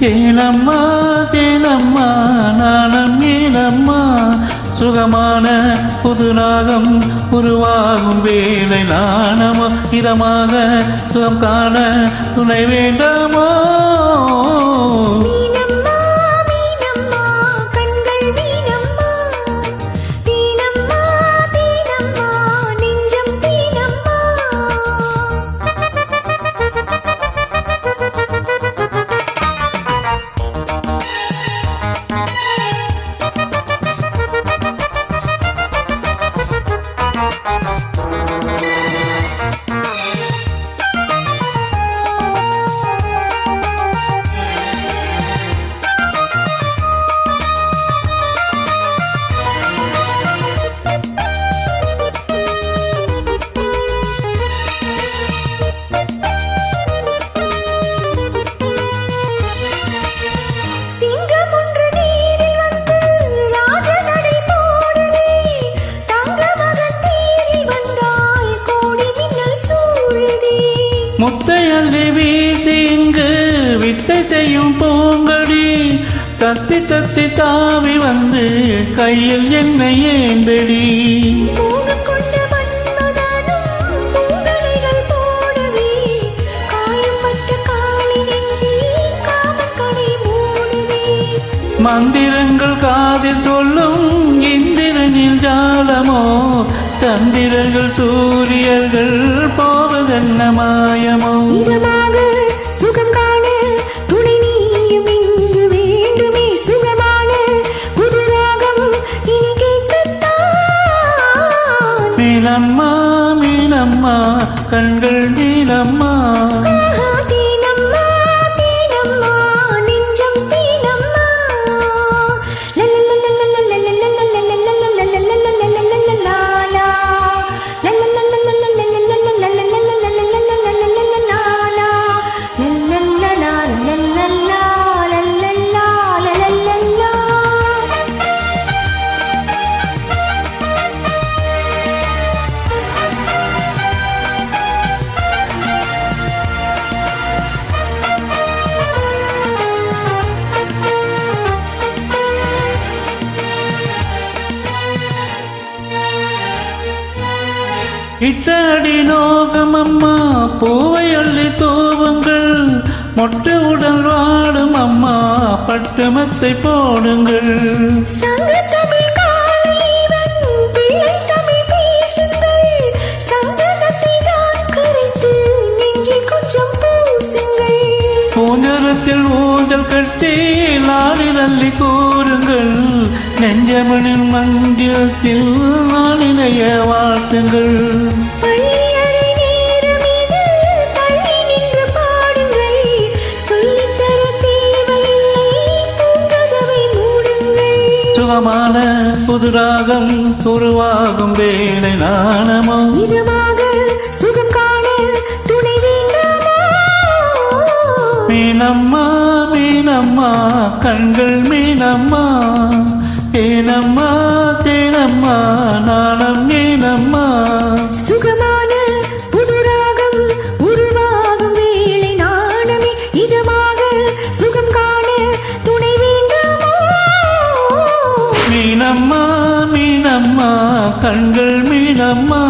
தேனம்மா தேனம்மா நாணம் ஏனம்மா சுகமான புதுநாகம் உருவாகும் வேலை நாணம் இதமாக சுகம் காண துணை வேண்டாமா? செய்யும் பூங்கொடி தத்தி தத்தி தாவி வந்து கையில் என்னை ஏந்தடி. மந்திரங்கள் காதில் சொல்லும் இந்திரனில் ஜாலமோ சந்திரர்கள் சூரியர்கள் போவதென்ன மாயமோ. இட்டாடி நோகம் அம்மா பூவை அள்ளி தூவுங்கள். மொட்டை உடல் வாடும் அம்மா பட்டுமத்தை போடுங்கள். பூஞ்சரத்தில் ஊஞ்சல் கட்டி நாளில் அள்ளி கூறுங்கள். நெஞ்சமனின் மஞ்சத்தில் நாளினைய சுகமான புதுராகம் உருவாகும் வேலை நாணமோ? மீனம்மா மீனம்மா கண்கள் மீனம்மா ஏனம்மா கண்கள் மீனம்மா.